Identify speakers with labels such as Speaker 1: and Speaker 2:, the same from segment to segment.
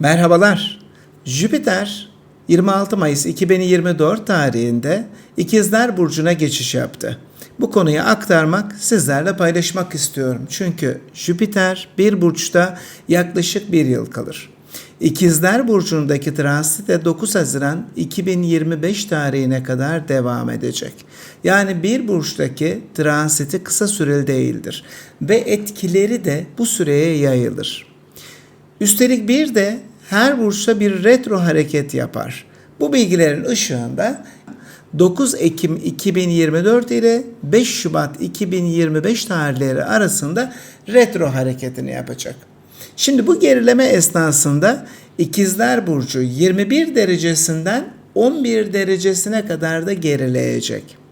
Speaker 1: Merhabalar. Jüpiter 26 Mayıs 2024 tarihinde İkizler Burcu'na geçiş yaptı. Bu konuyu aktarmak, sizlerle paylaşmak istiyorum. Çünkü Jüpiter bir burçta yaklaşık bir yıl kalır. İkizler Burcu'ndaki transit de 9 Haziran 2025 tarihine kadar devam edecek. Yani bir burçtaki transiti kısa süreli değildir ve etkileri de bu süreye yayılır. Üstelik bir de her burçta bir retro hareket yapar. Bu bilgilerin ışığında 9 Ekim 2024 ile 5 Şubat 2025 tarihleri arasında retro hareketini yapacak. Şimdi bu gerileme esnasında İkizler Burcu 21 derecesinden 11 derecesine kadar da gerileyecek.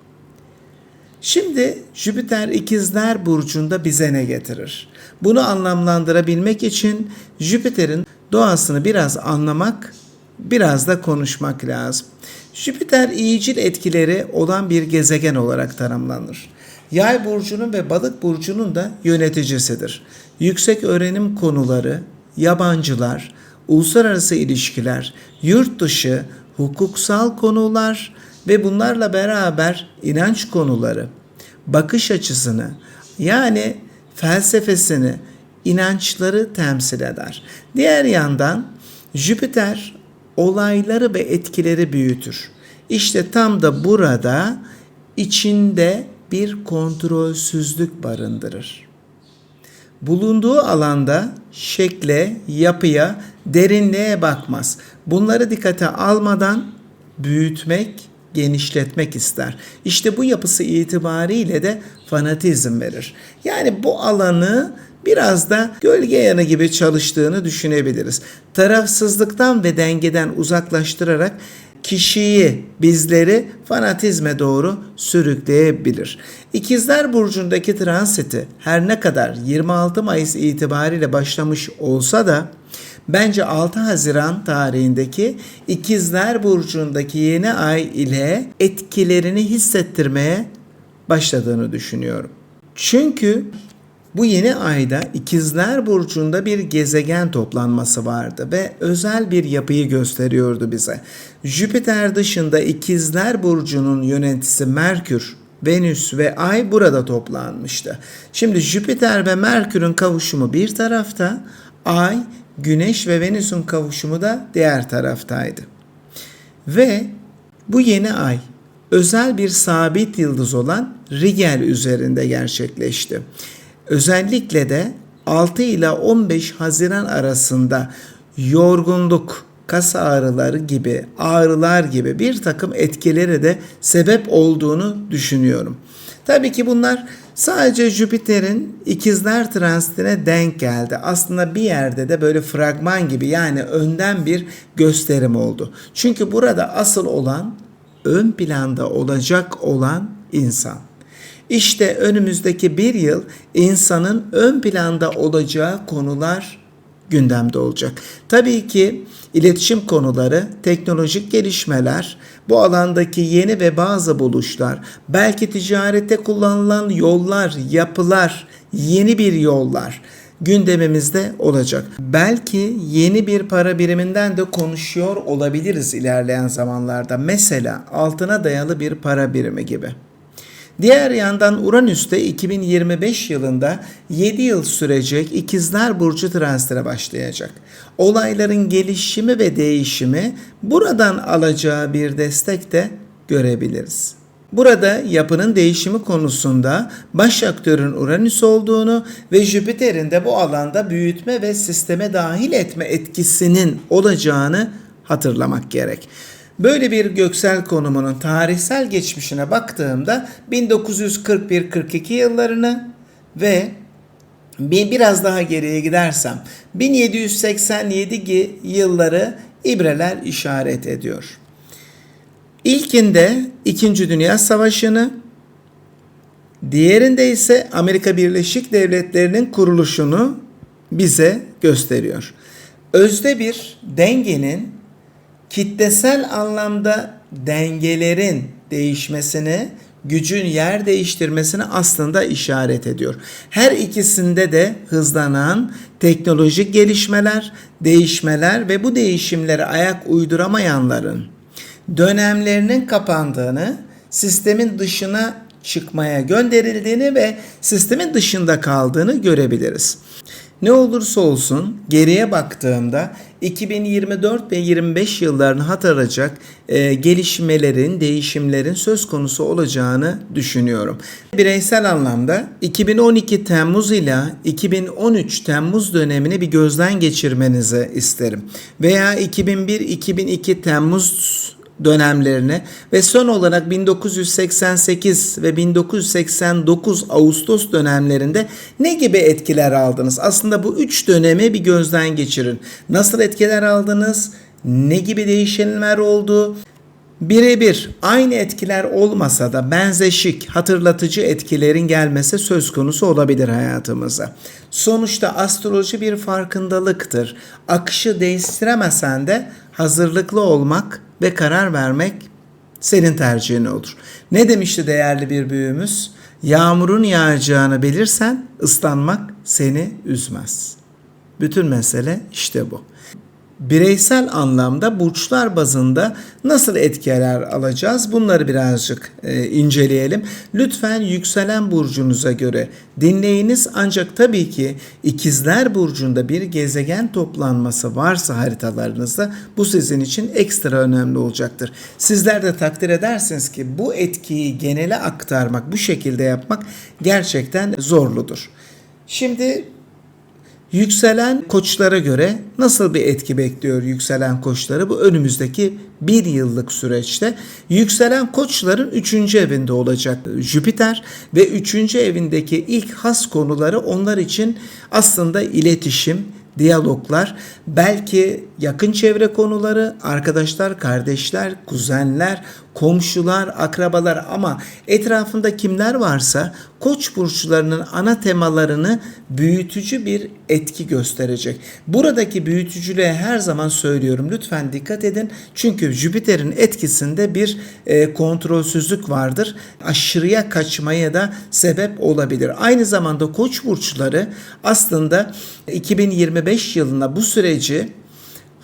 Speaker 1: Şimdi Jüpiter İkizler Burcu'nda bize ne getirir? Bunu anlamlandırabilmek için Jüpiter'in doğasını biraz anlamak, biraz da konuşmak lazım. Jüpiter iyicil etkileri olan bir gezegen olarak tanımlanır. Yay burcunun ve balık burcunun da yöneticisidir. Yüksek öğrenim konuları, yabancılar, uluslararası ilişkiler, yurt dışı, hukuksal konular ve bunlarla beraber inanç konuları, bakış açısını yani felsefesini, inançları temsil eder. Diğer yandan Jüpiter olayları ve etkileri büyütür. İşte tam da burada içinde bir kontrolsüzlük barındırır. Bulunduğu alanda şekle, yapıya, derinliğe bakmaz. Bunları dikkate almadan büyütmek, genişletmek ister. İşte bu yapısı itibariyle de fanatizm verir. Yani bu alanı biraz da gölge yanı gibi çalıştığını düşünebiliriz. Tarafsızlıktan ve dengeden uzaklaştırarak kişiyi, bizleri fanatizme doğru sürükleyebilir. İkizler Burcu'ndaki transiti her ne kadar 26 Mayıs itibariyle başlamış olsa da bence 6 Haziran tarihindeki İkizler Burcu'ndaki yeni ay ile etkilerini hissettirmeye başladığını düşünüyorum. Çünkü bu yeni ayda İkizler Burcu'nda bir gezegen toplanması vardı ve özel bir yapıyı gösteriyordu bize. Jüpiter dışında İkizler Burcu'nun yöneticisi Merkür, Venüs ve Ay burada toplanmıştı. Şimdi Jüpiter ve Merkür'ün kavuşumu bir tarafta, Ay, Güneş ve Venüs'ün kavuşumu da diğer taraftaydı. Ve bu yeni ay özel bir sabit yıldız olan Rigel üzerinde gerçekleşti. Özellikle de 6 ile 15 Haziran arasında yorgunluk, kas ağrıları gibi, ağrılar gibi bir takım etkileri de sebep olduğunu düşünüyorum. Tabii ki bunlar sadece Jüpiter'in ikizler transitine denk geldi. Aslında bir yerde de böyle fragman gibi yani önden bir gösterim oldu. Çünkü burada asıl olan ön planda olacak olan insan. İşte önümüzdeki bir yıl insanın ön planda olacağı konular gündemde olacak. Tabii ki iletişim konuları, teknolojik gelişmeler, bu alandaki yeni ve bazı buluşlar, belki ticarette kullanılan yollar, yapılar, yeni bir yollar gündemimizde olacak. Belki yeni bir para biriminden de konuşuyor olabiliriz ilerleyen zamanlarda. Mesela altına dayalı bir para birimi gibi. Diğer yandan Uranüs'te 2025 yılında 7 yıl sürecek İkizler Burcu transitine başlayacak. Olayların gelişimi ve değişimi buradan alacağı bir destek de görebiliriz. Burada yapının değişimi konusunda baş aktörün Uranüs olduğunu ve Jüpiter'in de bu alanda büyütme ve sisteme dahil etme etkisinin olacağını hatırlamak gerek. Böyle bir göksel konumunun tarihsel geçmişine baktığımda 1941-42 yıllarını ve bir biraz daha geriye gidersem 1787 yılları ibreler işaret ediyor. İlkinde 2. Dünya Savaşı'nı, diğerinde ise Amerika Birleşik Devletleri'nin kuruluşunu bize gösteriyor. Özde bir dengenin kitlesel anlamda dengelerin değişmesini gücün yer değiştirmesine aslında işaret ediyor. Her ikisinde de hızlanan teknolojik gelişmeler, değişmeler ve bu değişimlere ayak uyduramayanların dönemlerinin kapandığını, sistemin dışına çıkmaya gönderildiğini ve sistemin dışında kaldığını görebiliriz. Ne olursa olsun geriye baktığımda 2024 ve 25 yıllarını hatırlayacak e, gelişmelerin, değişimlerin söz konusu olacağını düşünüyorum. Bireysel anlamda 2012 Temmuz ile 2013 Temmuz dönemini bir gözden geçirmenizi isterim. Veya 2001-2002 Temmuz dönemlerini ve son olarak 1988 ve 1989 Ağustos dönemlerinde ne gibi etkiler aldınız? Aslında bu üç dönemi bir gözden geçirin. Nasıl etkiler aldınız? Ne gibi değişimler oldu? Birebir aynı etkiler olmasa da benzeşik, hatırlatıcı etkilerin gelmesi söz konusu olabilir hayatımıza. Sonuçta astroloji bir farkındalıktır. Akışı değiştiremesen de hazırlıklı olmak ve karar vermek senin tercihin olur. Ne demişti değerli bir büyüğümüz? Yağmurun yağacağını bilirsen ıslanmak seni üzmez. Bütün mesele işte bu bireysel anlamda burçlar bazında nasıl etkiler alacağız? Bunları birazcık e, inceleyelim. Lütfen yükselen burcunuza göre dinleyiniz ancak tabii ki ikizler burcunda bir gezegen toplanması varsa haritalarınızda bu sizin için ekstra önemli olacaktır. Sizler de takdir edersiniz ki bu etkiyi genele aktarmak, bu şekilde yapmak gerçekten zorludur. Şimdi Yükselen koçlara göre nasıl bir etki bekliyor yükselen koçları bu önümüzdeki bir yıllık süreçte? Yükselen koçların üçüncü evinde olacak Jüpiter ve üçüncü evindeki ilk has konuları onlar için aslında iletişim, diyaloglar, belki yakın çevre konuları, arkadaşlar, kardeşler, kuzenler, komşular, akrabalar ama etrafında kimler varsa koç burçlarının ana temalarını büyütücü bir etki gösterecek. Buradaki büyütücülüğe her zaman söylüyorum lütfen dikkat edin. Çünkü Jüpiter'in etkisinde bir e, kontrolsüzlük vardır. Aşırıya kaçmaya da sebep olabilir. Aynı zamanda koç burçları aslında 2025 yılına bu süreci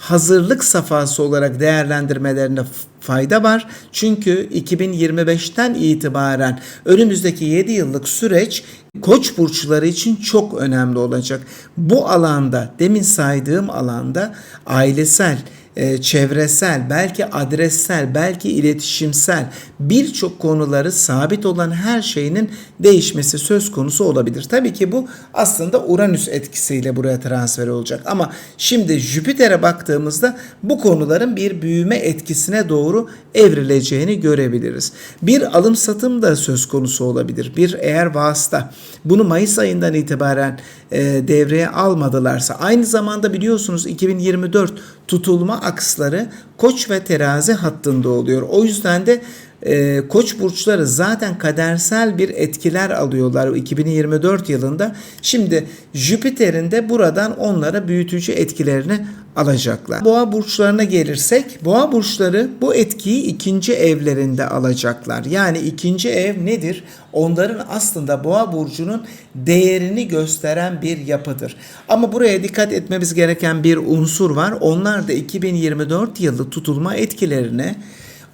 Speaker 1: hazırlık safhası olarak değerlendirmelerine fayda var. Çünkü 2025'ten itibaren önümüzdeki 7 yıllık süreç koç burçları için çok önemli olacak. Bu alanda demin saydığım alanda ailesel e, çevresel, belki adressel, belki iletişimsel birçok konuları sabit olan her şeyinin değişmesi söz konusu olabilir. Tabii ki bu aslında Uranüs etkisiyle buraya transfer olacak. Ama şimdi Jüpiter'e baktığımızda bu konuların bir büyüme etkisine doğru evrileceğini görebiliriz. Bir alım satım da söz konusu olabilir. Bir eğer vasıta bunu Mayıs ayından itibaren e, devreye almadılarsa aynı zamanda biliyorsunuz 2024 tutulma aksları koç ve terazi hattında oluyor. O yüzden de e, koç burçları zaten kadersel bir etkiler alıyorlar 2024 yılında. Şimdi Jüpiter'in de buradan onlara büyütücü etkilerini alacaklar. Boğa burçlarına gelirsek boğa burçları bu etkiyi ikinci evlerinde alacaklar. Yani ikinci ev nedir? Onların aslında boğa burcunun değerini gösteren bir yapıdır. Ama buraya dikkat etmemiz gereken bir unsur var. Onlar da 2024 yılı tutulma etkilerini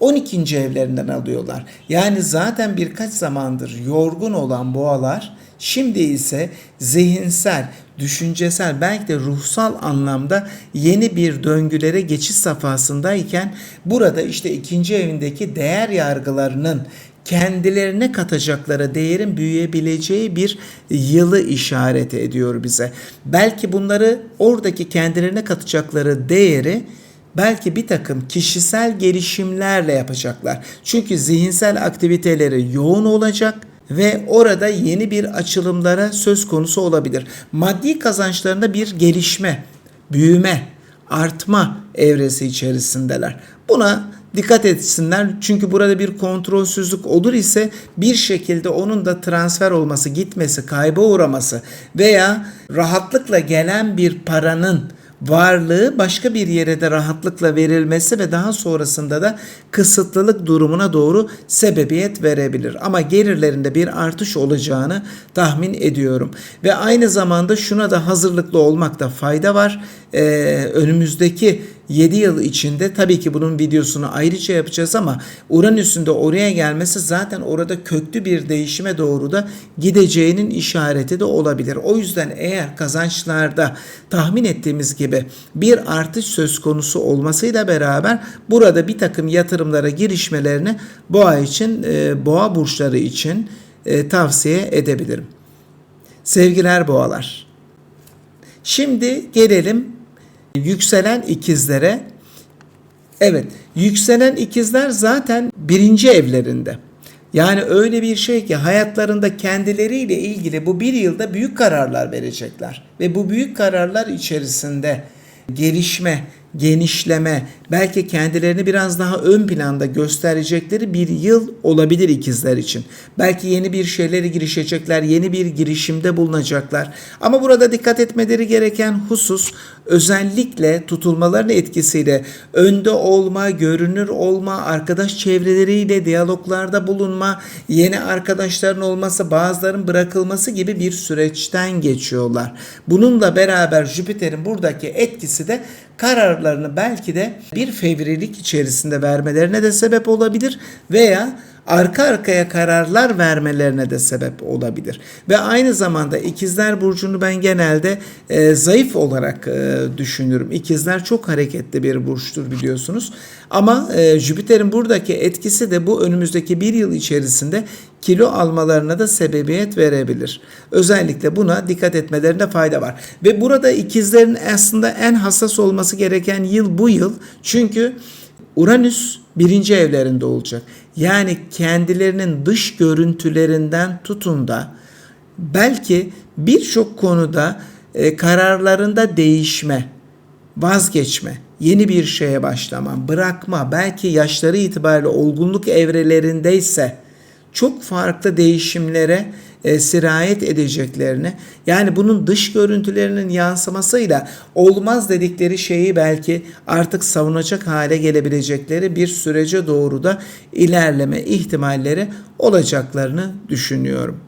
Speaker 1: 12. evlerinden alıyorlar. Yani zaten birkaç zamandır yorgun olan boğalar şimdi ise zihinsel, düşüncesel belki de ruhsal anlamda yeni bir döngülere geçiş safhasındayken burada işte ikinci evindeki değer yargılarının kendilerine katacakları değerin büyüyebileceği bir yılı işaret ediyor bize. Belki bunları oradaki kendilerine katacakları değeri belki bir takım kişisel gelişimlerle yapacaklar. Çünkü zihinsel aktiviteleri yoğun olacak ve orada yeni bir açılımlara söz konusu olabilir. Maddi kazançlarında bir gelişme, büyüme, artma evresi içerisindeler. Buna dikkat etsinler çünkü burada bir kontrolsüzlük olur ise bir şekilde onun da transfer olması, gitmesi, kayba uğraması veya rahatlıkla gelen bir paranın varlığı başka bir yere de rahatlıkla verilmesi ve daha sonrasında da kısıtlılık durumuna doğru sebebiyet verebilir. Ama gelirlerinde bir artış olacağını tahmin ediyorum. Ve aynı zamanda şuna da hazırlıklı olmakta fayda var. Ee, önümüzdeki 7 yıl içinde tabii ki bunun videosunu ayrıca yapacağız ama Uranüs'ün de oraya gelmesi zaten orada köklü bir değişime doğru da gideceğinin işareti de olabilir. O yüzden eğer kazançlarda tahmin ettiğimiz gibi bir artış söz konusu olmasıyla beraber burada bir takım yatırımlara girişmelerini boğa için, e, boğa burçları için e, tavsiye edebilirim. Sevgiler boğalar. Şimdi gelelim yükselen ikizlere. Evet, yükselen ikizler zaten birinci evlerinde. Yani öyle bir şey ki hayatlarında kendileriyle ilgili bu bir yılda büyük kararlar verecekler. Ve bu büyük kararlar içerisinde gelişme, genişleme, belki kendilerini biraz daha ön planda gösterecekleri bir yıl olabilir ikizler için. Belki yeni bir şeylere girişecekler, yeni bir girişimde bulunacaklar. Ama burada dikkat etmeleri gereken husus özellikle tutulmaların etkisiyle önde olma, görünür olma, arkadaş çevreleriyle diyaloglarda bulunma, yeni arkadaşların olması, bazıların bırakılması gibi bir süreçten geçiyorlar. Bununla beraber Jüpiter'in buradaki etkisi de kararlarını belki de bir fevrilik içerisinde vermelerine de sebep olabilir veya arka arkaya kararlar vermelerine de sebep olabilir. Ve aynı zamanda ikizler burcunu ben genelde e, zayıf olarak e, düşünürüm. İkizler çok hareketli bir burçtur biliyorsunuz. Ama e, Jüpiter'in buradaki etkisi de bu önümüzdeki bir yıl içerisinde kilo almalarına da sebebiyet verebilir. Özellikle buna dikkat etmelerinde fayda var. Ve burada ikizlerin aslında en hassas olması gereken yıl bu yıl. Çünkü Uranüs birinci evlerinde olacak. Yani kendilerinin dış görüntülerinden tutun da belki birçok konuda e, kararlarında değişme, vazgeçme, yeni bir şeye başlama, bırakma, belki yaşları itibariyle olgunluk evrelerindeyse çok farklı değişimlere e, sirayet edeceklerini yani bunun dış görüntülerinin yansımasıyla olmaz dedikleri şeyi belki artık savunacak hale gelebilecekleri bir sürece doğru da ilerleme ihtimalleri olacaklarını düşünüyorum.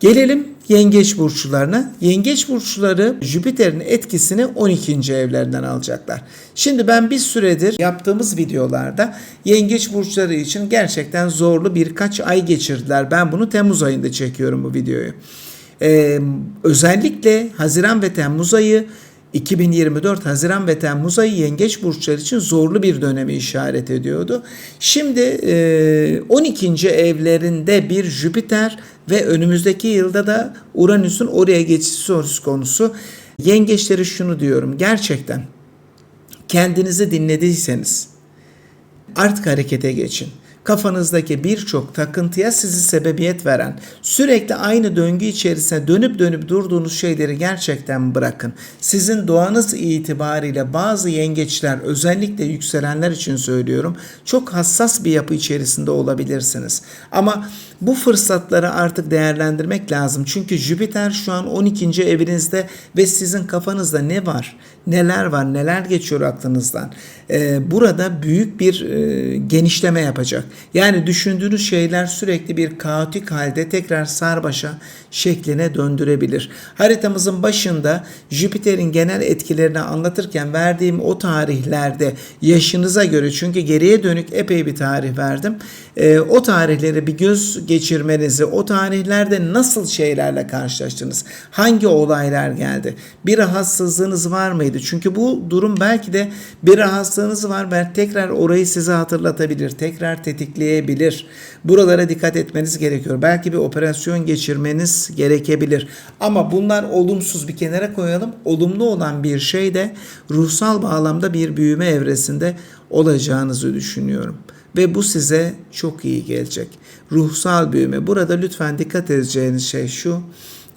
Speaker 1: Gelelim yengeç burçlarına. Yengeç burçları Jüpiter'in etkisini 12. evlerinden alacaklar. Şimdi ben bir süredir yaptığımız videolarda yengeç burçları için gerçekten zorlu birkaç ay geçirdiler. Ben bunu Temmuz ayında çekiyorum bu videoyu. Ee, özellikle Haziran ve Temmuz ayı 2024 Haziran ve Temmuz ayı yengeç burçları için zorlu bir dönemi işaret ediyordu. Şimdi 12. evlerinde bir Jüpiter ve önümüzdeki yılda da Uranüs'ün oraya geçişi söz konusu. Yengeçleri şunu diyorum gerçekten kendinizi dinlediyseniz artık harekete geçin kafanızdaki birçok takıntıya sizi sebebiyet veren, sürekli aynı döngü içerisine dönüp dönüp durduğunuz şeyleri gerçekten bırakın. Sizin doğanız itibariyle bazı yengeçler özellikle yükselenler için söylüyorum çok hassas bir yapı içerisinde olabilirsiniz. Ama bu fırsatları artık değerlendirmek lazım. Çünkü Jüpiter şu an 12. evinizde ve sizin kafanızda ne var? Neler var? Neler geçiyor aklınızdan? Ee, burada büyük bir e, genişleme yapacak. Yani düşündüğünüz şeyler sürekli bir kaotik halde tekrar sarbaşa şekline döndürebilir. Haritamızın başında Jüpiter'in genel etkilerini anlatırken verdiğim o tarihlerde yaşınıza göre çünkü geriye dönük epey bir tarih verdim. E, o tarihleri bir göz geçirmenizi, o tarihlerde nasıl şeylerle karşılaştınız? Hangi olaylar geldi? Bir rahatsızlığınız var mıydı? Çünkü bu durum belki de bir rahatsızlığınız var. Belki tekrar orayı size hatırlatabilir. Tekrar tetikleyebilir. Buralara dikkat etmeniz gerekiyor. Belki bir operasyon geçirmeniz gerekebilir. Ama bunlar olumsuz bir kenara koyalım. Olumlu olan bir şey de ruhsal bağlamda bir büyüme evresinde olacağınızı düşünüyorum ve bu size çok iyi gelecek. Ruhsal büyüme. Burada lütfen dikkat edeceğiniz şey şu.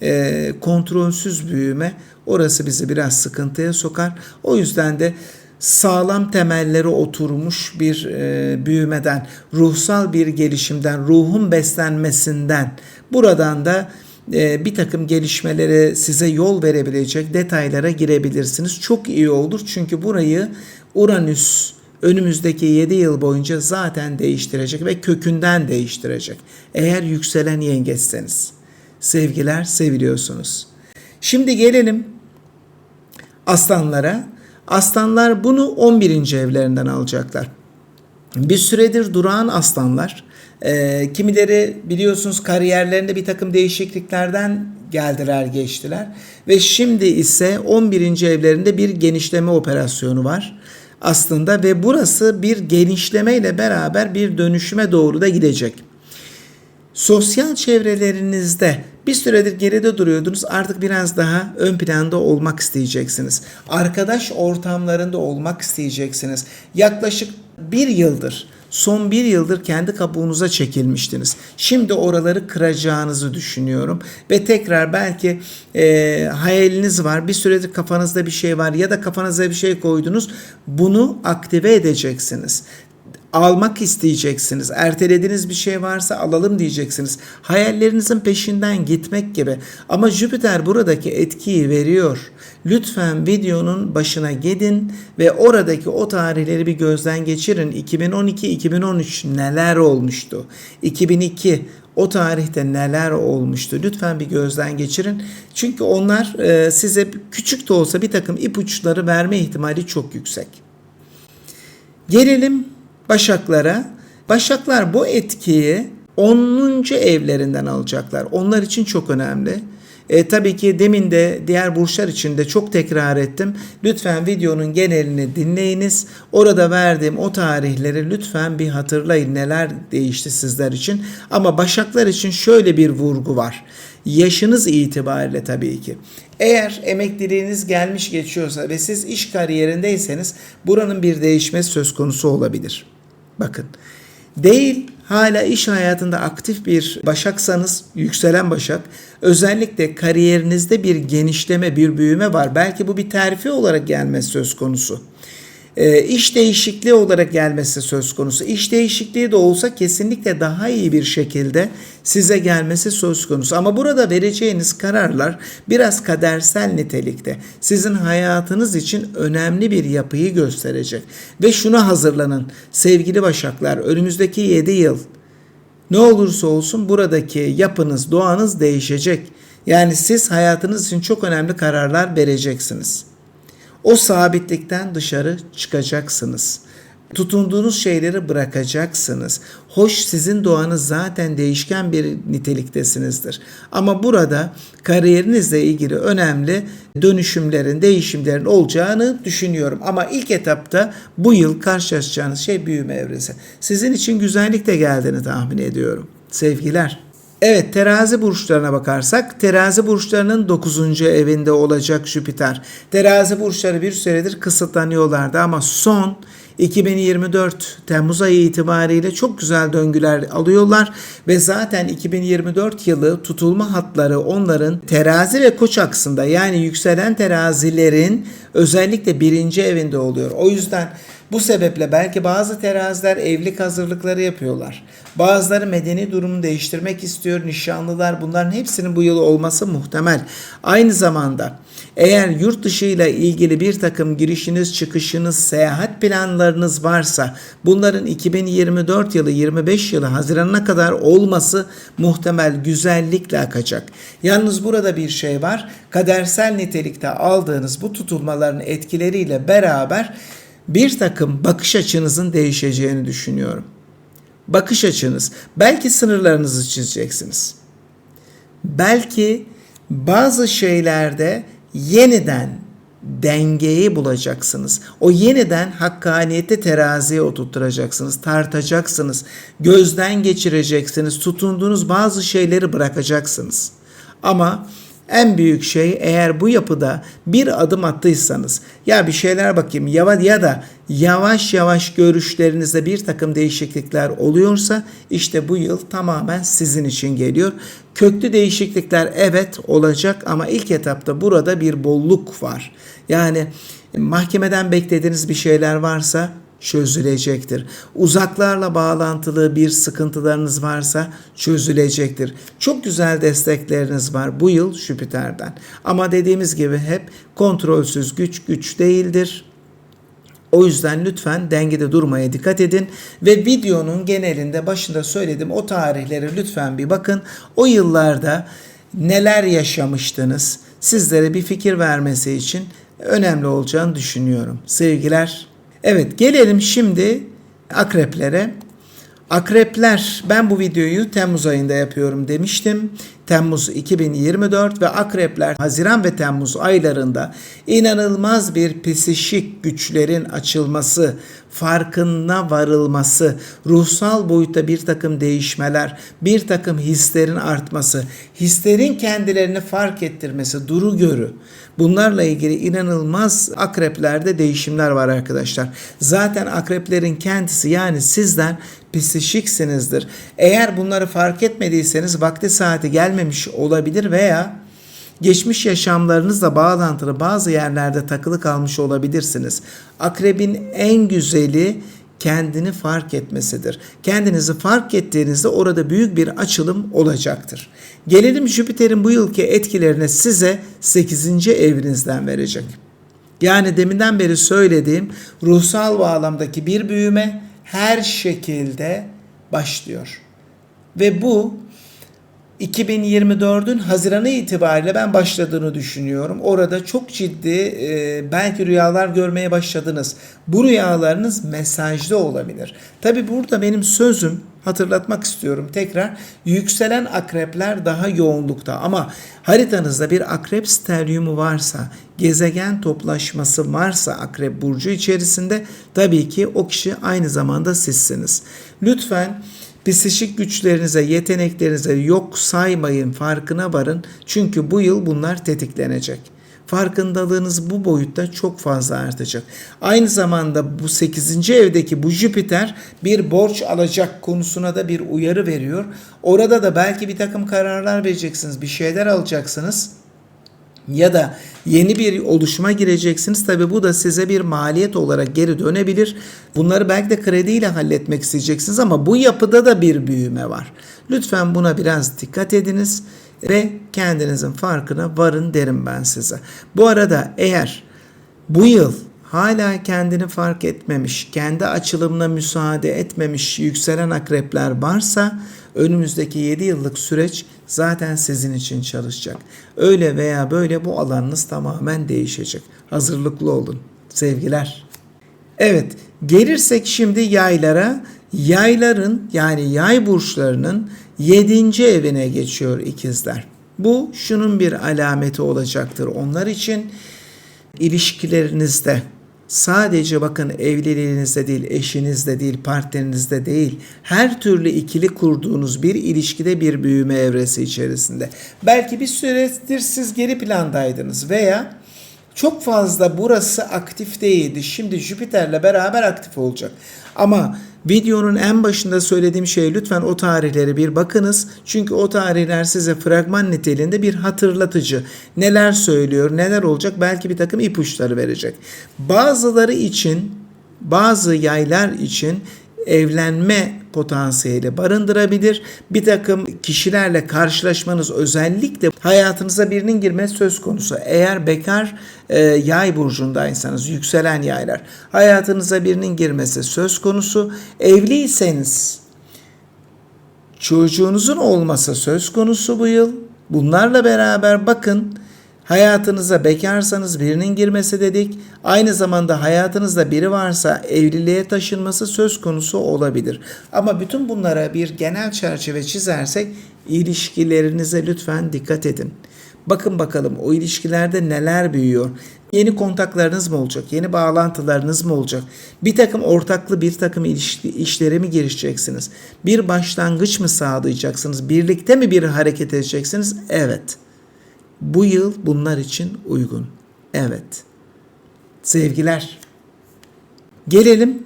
Speaker 1: E, kontrolsüz büyüme orası bizi biraz sıkıntıya sokar. O yüzden de sağlam temelleri oturmuş bir e, büyümeden, ruhsal bir gelişimden, ruhun beslenmesinden, buradan da e, bir takım gelişmeleri size yol verebilecek detaylara girebilirsiniz. Çok iyi olur çünkü burayı Uranüs önümüzdeki 7 yıl boyunca zaten değiştirecek ve kökünden değiştirecek. Eğer yükselen yengeçseniz. Sevgiler seviliyorsunuz. Şimdi gelelim aslanlara. Aslanlar bunu 11. evlerinden alacaklar. Bir süredir durağan aslanlar. E, kimileri biliyorsunuz kariyerlerinde bir takım değişikliklerden geldiler geçtiler. Ve şimdi ise 11. evlerinde bir genişleme operasyonu var aslında ve burası bir genişlemeyle beraber bir dönüşüme doğru da gidecek. Sosyal çevrelerinizde bir süredir geride duruyordunuz artık biraz daha ön planda olmak isteyeceksiniz. Arkadaş ortamlarında olmak isteyeceksiniz. Yaklaşık bir yıldır son bir yıldır kendi kabuğunuza çekilmiştiniz. Şimdi oraları kıracağınızı düşünüyorum. Ve tekrar belki e, hayaliniz var. Bir süredir kafanızda bir şey var ya da kafanıza bir şey koydunuz. Bunu aktive edeceksiniz almak isteyeceksiniz. Ertelediğiniz bir şey varsa alalım diyeceksiniz. Hayallerinizin peşinden gitmek gibi. Ama Jüpiter buradaki etkiyi veriyor. Lütfen videonun başına gidin ve oradaki o tarihleri bir gözden geçirin. 2012-2013 neler olmuştu? 2002 o tarihte neler olmuştu? Lütfen bir gözden geçirin. Çünkü onlar e, size küçük de olsa bir takım ipuçları verme ihtimali çok yüksek. Gelelim Başaklara. Başaklar bu etkiyi 10. evlerinden alacaklar. Onlar için çok önemli. E, tabii ki demin de diğer burçlar için de çok tekrar ettim. Lütfen videonun genelini dinleyiniz. Orada verdiğim o tarihleri lütfen bir hatırlayın neler değişti sizler için. Ama Başaklar için şöyle bir vurgu var. Yaşınız itibariyle tabii ki. Eğer emekliliğiniz gelmiş geçiyorsa ve siz iş kariyerindeyseniz buranın bir değişmesi söz konusu olabilir. Bakın değil hala iş hayatında aktif bir başaksanız yükselen başak özellikle kariyerinizde bir genişleme bir büyüme var. Belki bu bir terfi olarak gelmesi söz konusu. E, iş değişikliği olarak gelmesi söz konusu. İş değişikliği de olsa kesinlikle daha iyi bir şekilde size gelmesi söz konusu. Ama burada vereceğiniz kararlar biraz kadersel nitelikte. Sizin hayatınız için önemli bir yapıyı gösterecek. Ve şuna hazırlanın sevgili başaklar önümüzdeki 7 yıl ne olursa olsun buradaki yapınız, doğanız değişecek. Yani siz hayatınız için çok önemli kararlar vereceksiniz. O sabitlikten dışarı çıkacaksınız. Tutunduğunuz şeyleri bırakacaksınız. Hoş sizin doğanız zaten değişken bir niteliktesinizdir. Ama burada kariyerinizle ilgili önemli dönüşümlerin, değişimlerin olacağını düşünüyorum. Ama ilk etapta bu yıl karşılaşacağınız şey büyüme evresi. Sizin için güzellik de geldiğini tahmin ediyorum. Sevgiler. Evet terazi burçlarına bakarsak terazi burçlarının 9. evinde olacak Jüpiter. Terazi burçları bir süredir kısıtlanıyorlardı ama son 2024 Temmuz ayı itibariyle çok güzel döngüler alıyorlar ve zaten 2024 yılı tutulma hatları onların terazi ve koç aksında yani yükselen terazilerin özellikle birinci evinde oluyor. O yüzden bu sebeple belki bazı teraziler evlilik hazırlıkları yapıyorlar. Bazıları medeni durumu değiştirmek istiyor. Nişanlılar bunların hepsinin bu yıl olması muhtemel. Aynı zamanda eğer yurt dışı ile ilgili bir takım girişiniz, çıkışınız, seyahat planlarınız varsa bunların 2024 yılı 25 yılı Haziran'a kadar olması muhtemel güzellikle akacak. Yalnız burada bir şey var. Kadersel nitelikte aldığınız bu tutulmaların etkileriyle beraber bir takım bakış açınızın değişeceğini düşünüyorum. Bakış açınız. Belki sınırlarınızı çizeceksiniz. Belki bazı şeylerde yeniden dengeyi bulacaksınız. O yeniden hakkaniyeti teraziye oturtturacaksınız, tartacaksınız, gözden geçireceksiniz, tutunduğunuz bazı şeyleri bırakacaksınız. Ama en büyük şey eğer bu yapıda bir adım attıysanız ya bir şeyler bakayım ya, ya da yavaş yavaş görüşlerinizde bir takım değişiklikler oluyorsa işte bu yıl tamamen sizin için geliyor. Köklü değişiklikler evet olacak ama ilk etapta burada bir bolluk var. Yani mahkemeden beklediğiniz bir şeyler varsa çözülecektir. Uzaklarla bağlantılı bir sıkıntılarınız varsa çözülecektir. Çok güzel destekleriniz var bu yıl Jüpiter'den. Ama dediğimiz gibi hep kontrolsüz güç güç değildir. O yüzden lütfen dengede durmaya dikkat edin ve videonun genelinde başında söyledim o tarihleri lütfen bir bakın. O yıllarda neler yaşamıştınız sizlere bir fikir vermesi için önemli olacağını düşünüyorum. Sevgiler. Evet gelelim şimdi akreplere. Akrepler ben bu videoyu Temmuz ayında yapıyorum demiştim. Temmuz 2024 ve akrepler Haziran ve Temmuz aylarında inanılmaz bir psişik güçlerin açılması, farkına varılması, ruhsal boyutta bir takım değişmeler, bir takım hislerin artması, hislerin kendilerini fark ettirmesi, duru görü. Bunlarla ilgili inanılmaz akreplerde değişimler var arkadaşlar. Zaten akreplerin kendisi yani sizler psişiksinizdir. Eğer bunları fark etmediyseniz vakti saati gelmemiş olabilir veya geçmiş yaşamlarınızla bağlantılı bazı yerlerde takılı kalmış olabilirsiniz. Akrebin en güzeli kendini fark etmesidir. Kendinizi fark ettiğinizde orada büyük bir açılım olacaktır. Gelelim Jüpiter'in bu yılki etkilerine size 8. evinizden verecek. Yani deminden beri söylediğim ruhsal bağlamdaki bir büyüme her şekilde başlıyor. Ve bu 2024'ün Haziran'ı itibariyle ben başladığını düşünüyorum. Orada çok ciddi e, belki rüyalar görmeye başladınız. Bu rüyalarınız mesajlı olabilir. Tabi burada benim sözüm hatırlatmak istiyorum tekrar. Yükselen akrepler daha yoğunlukta ama haritanızda bir akrep steryumu varsa, gezegen toplaşması varsa akrep burcu içerisinde tabii ki o kişi aynı zamanda sizsiniz. Lütfen Psişik güçlerinize, yeteneklerinize yok saymayın, farkına varın. Çünkü bu yıl bunlar tetiklenecek. Farkındalığınız bu boyutta çok fazla artacak. Aynı zamanda bu 8. evdeki bu Jüpiter bir borç alacak konusuna da bir uyarı veriyor. Orada da belki bir takım kararlar vereceksiniz, bir şeyler alacaksınız ya da yeni bir oluşuma gireceksiniz. Tabi bu da size bir maliyet olarak geri dönebilir. Bunları belki de krediyle halletmek isteyeceksiniz ama bu yapıda da bir büyüme var. Lütfen buna biraz dikkat ediniz ve kendinizin farkına varın derim ben size. Bu arada eğer bu yıl hala kendini fark etmemiş, kendi açılımına müsaade etmemiş yükselen akrepler varsa önümüzdeki 7 yıllık süreç zaten sizin için çalışacak. Öyle veya böyle bu alanınız tamamen değişecek. Hazırlıklı olun. Sevgiler. Evet, gelirsek şimdi yaylara. Yayların yani yay burçlarının 7. evine geçiyor ikizler. Bu şunun bir alameti olacaktır onlar için ilişkilerinizde Sadece bakın evliliğinizde değil, eşinizde değil, partnerinizde değil, her türlü ikili kurduğunuz bir ilişkide bir büyüme evresi içerisinde. Belki bir süredir siz geri plandaydınız veya çok fazla burası aktif değildi. Şimdi Jüpiter'le beraber aktif olacak. Ama videonun en başında söylediğim şey lütfen o tarihleri bir bakınız. Çünkü o tarihler size fragman niteliğinde bir hatırlatıcı. Neler söylüyor, neler olacak belki bir takım ipuçları verecek. Bazıları için, bazı yaylar için evlenme potansiyeli barındırabilir. Bir takım kişilerle karşılaşmanız özellikle hayatınıza birinin girmesi söz konusu. Eğer bekar e, yay burcundaysanız yükselen yaylar hayatınıza birinin girmesi söz konusu. Evliyseniz çocuğunuzun olması söz konusu bu yıl. Bunlarla beraber bakın Hayatınıza bekarsanız birinin girmesi dedik. Aynı zamanda hayatınızda biri varsa evliliğe taşınması söz konusu olabilir. Ama bütün bunlara bir genel çerçeve çizersek ilişkilerinize lütfen dikkat edin. Bakın bakalım o ilişkilerde neler büyüyor. Yeni kontaklarınız mı olacak? Yeni bağlantılarınız mı olacak? Bir takım ortaklı bir takım ilişki, işlere mi girişeceksiniz? Bir başlangıç mı sağlayacaksınız? Birlikte mi bir hareket edeceksiniz? Evet. Bu yıl bunlar için uygun. Evet. Sevgiler. Gelelim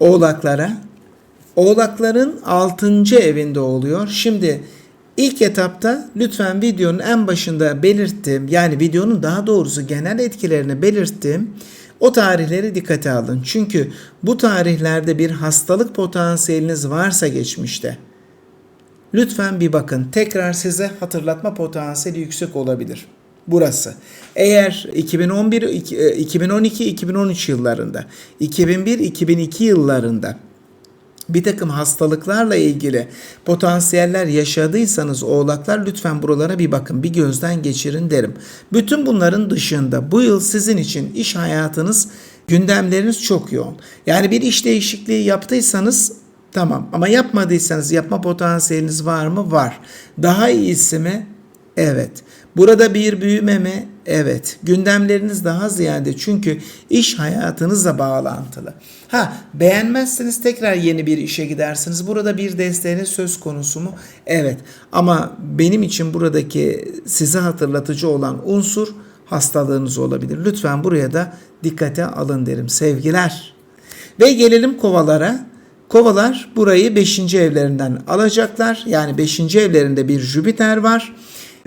Speaker 1: oğlaklara. Oğlakların 6. evinde oluyor. Şimdi ilk etapta lütfen videonun en başında belirttiğim yani videonun daha doğrusu genel etkilerini belirttiğim O tarihleri dikkate alın. Çünkü bu tarihlerde bir hastalık potansiyeliniz varsa geçmişte lütfen bir bakın. Tekrar size hatırlatma potansiyeli yüksek olabilir. Burası. Eğer 2011, 2012, 2013 yıllarında, 2001, 2002 yıllarında bir takım hastalıklarla ilgili potansiyeller yaşadıysanız oğlaklar lütfen buralara bir bakın, bir gözden geçirin derim. Bütün bunların dışında bu yıl sizin için iş hayatınız, gündemleriniz çok yoğun. Yani bir iş değişikliği yaptıysanız tamam ama yapmadıysanız yapma potansiyeliniz var mı? Var. Daha iyisi mi? Evet. Burada bir büyüme mi? Evet. Gündemleriniz daha ziyade çünkü iş hayatınızla bağlantılı. Ha beğenmezseniz tekrar yeni bir işe gidersiniz. Burada bir desteğiniz söz konusu mu? Evet. Ama benim için buradaki size hatırlatıcı olan unsur hastalığınız olabilir. Lütfen buraya da dikkate alın derim. Sevgiler. Ve gelelim kovalara. Kovalar burayı 5. evlerinden alacaklar. Yani 5. evlerinde bir Jüpiter var.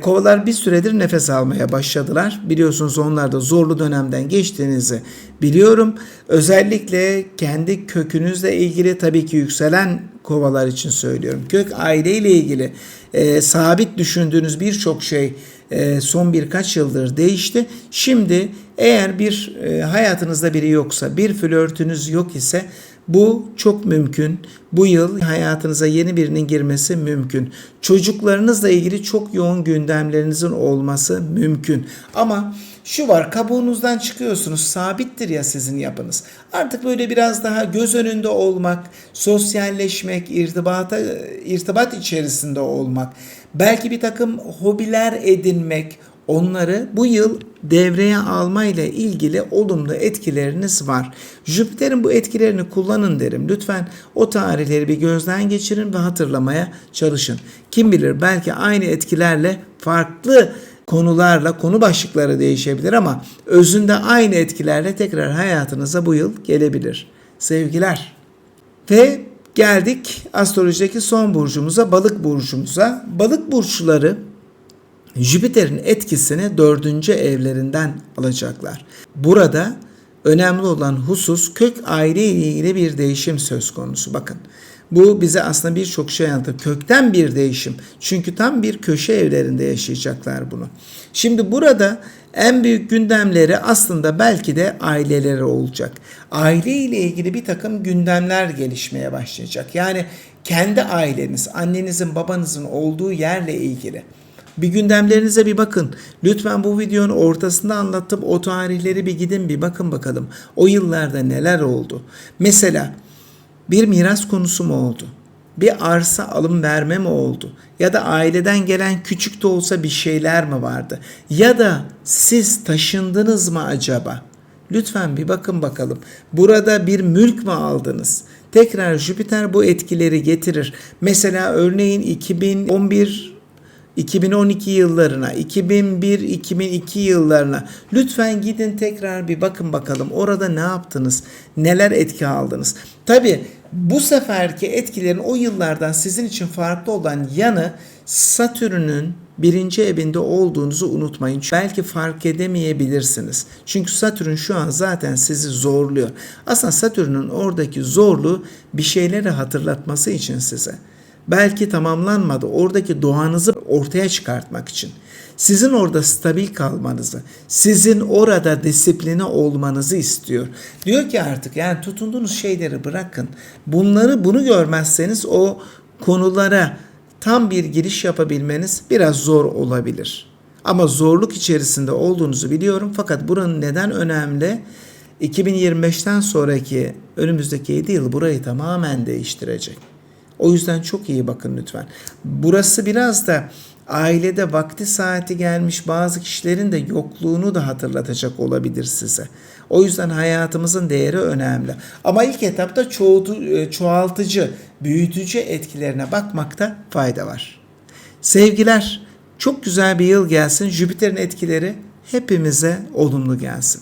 Speaker 1: Kovalar bir süredir nefes almaya başladılar. Biliyorsunuz onlar da zorlu dönemden geçtiğinizi biliyorum. Özellikle kendi kökünüzle ilgili tabii ki yükselen kovalar için söylüyorum. Kök aileyle ilgili e, sabit düşündüğünüz birçok şey e, son birkaç yıldır değişti. Şimdi eğer bir e, hayatınızda biri yoksa, bir flörtünüz yok ise bu çok mümkün. Bu yıl hayatınıza yeni birinin girmesi mümkün. Çocuklarınızla ilgili çok yoğun gündemlerinizin olması mümkün. Ama şu var kabuğunuzdan çıkıyorsunuz sabittir ya sizin yapınız. Artık böyle biraz daha göz önünde olmak, sosyalleşmek, irtibata, irtibat içerisinde olmak, belki bir takım hobiler edinmek, onları bu yıl devreye alma ile ilgili olumlu etkileriniz var. Jüpiter'in bu etkilerini kullanın derim. Lütfen o tarihleri bir gözden geçirin ve hatırlamaya çalışın. Kim bilir belki aynı etkilerle farklı konularla konu başlıkları değişebilir ama özünde aynı etkilerle tekrar hayatınıza bu yıl gelebilir. Sevgiler. Ve geldik astrolojideki son burcumuza, balık burcumuza. Balık burçları Jüpiter'in etkisini dördüncü evlerinden alacaklar. Burada önemli olan husus kök aile ile ilgili bir değişim söz konusu. Bakın bu bize aslında birçok şey anlatır. Kökten bir değişim. Çünkü tam bir köşe evlerinde yaşayacaklar bunu. Şimdi burada en büyük gündemleri aslında belki de aileleri olacak. Aile ile ilgili bir takım gündemler gelişmeye başlayacak. Yani kendi aileniz, annenizin, babanızın olduğu yerle ilgili. Bir gündemlerinize bir bakın. Lütfen bu videonun ortasında anlattım. O tarihleri bir gidin bir bakın bakalım. O yıllarda neler oldu? Mesela bir miras konusu mu oldu? Bir arsa alım verme mi oldu? Ya da aileden gelen küçük de olsa bir şeyler mi vardı? Ya da siz taşındınız mı acaba? Lütfen bir bakın bakalım. Burada bir mülk mü aldınız? Tekrar Jüpiter bu etkileri getirir. Mesela örneğin 2011 2012 yıllarına, 2001-2002 yıllarına lütfen gidin tekrar bir bakın bakalım orada ne yaptınız, neler etki aldınız. Tabi bu seferki etkilerin o yıllardan sizin için farklı olan yanı Satürn'ün birinci evinde olduğunuzu unutmayın. Belki fark edemeyebilirsiniz. Çünkü Satürn şu an zaten sizi zorluyor. Aslında Satürn'ün oradaki zorluğu bir şeyleri hatırlatması için size belki tamamlanmadı. Oradaki doğanızı ortaya çıkartmak için. Sizin orada stabil kalmanızı, sizin orada disipline olmanızı istiyor. Diyor ki artık yani tutunduğunuz şeyleri bırakın. Bunları bunu görmezseniz o konulara tam bir giriş yapabilmeniz biraz zor olabilir. Ama zorluk içerisinde olduğunuzu biliyorum fakat buranın neden önemli? 2025'ten sonraki önümüzdeki 7 yıl burayı tamamen değiştirecek. O yüzden çok iyi bakın lütfen. Burası biraz da ailede vakti saati gelmiş bazı kişilerin de yokluğunu da hatırlatacak olabilir size. O yüzden hayatımızın değeri önemli. Ama ilk etapta çoğu, çoğaltıcı, büyütücü etkilerine bakmakta fayda var. Sevgiler, çok güzel bir yıl gelsin. Jüpiter'in etkileri hepimize olumlu gelsin.